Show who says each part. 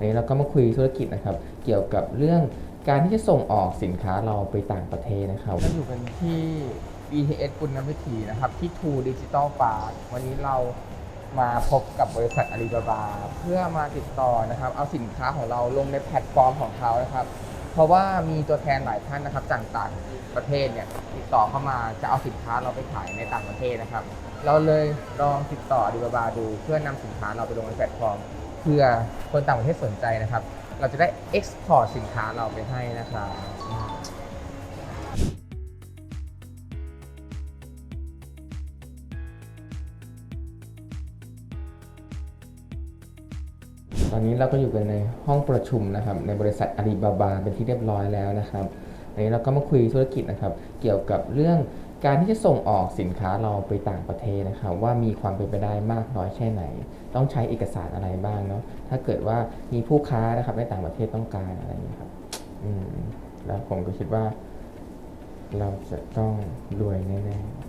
Speaker 1: วันนี้เราก็มาคุยธุรกิจนะครับ เกี่ยวกับเรื่องการที่จะส่งออกสินค้าเราไปต่างประเทศนะครับ
Speaker 2: ก็อยู่กันที่ BTS ปุณณวิถีนะครับที่ True Digital Park วันนี้เรามาพบกับบริษัทอาลีบาบาเพื่อมาติดต่อนะครับเอาสินค้าของเราลงในแพลตฟอร์มของเขานะครับ เพราะว่ามีตัวแทนหลายท่านนะครับจากต่างประเทศเนี่ยติดต่อเข้ามาจะเอาสินค้าเราไปขายในต่างประเทศนะครับ เราเลยลองติดต่ออาลีบาบาดู เพื่อนำสินค้าเราไปลงในแพลตฟอร์ม เพื่อคนต่างประเทศสนใจนะครับ เราจะได้ export สินค้าเราไปให้นะครับ
Speaker 1: ตอนนี้เราก็อยู่กันในห้องประชุมนะครับ ในบริษัทอาลีบาบาเป็นที่เรียบร้อยแล้วนะครับ วันนี้เราก็มาคุยธุรกิจนะครับเกี่ยวกับเรื่องการที่จะส่งออกสินค้าเราไปต่างประเทศนะครับว่ามีความเป็นไปได้มากน้อยแค่ไหน ต้องใช้เอกสารอะไรบ้างเนาะถ้าเกิดว่ามีผู้ค้านะครับในต่างประเทศต้องการอะไรอย่างนี้ครับอืมแล้วผมก็คิดว่า เราจะต้องรวยแน่ๆ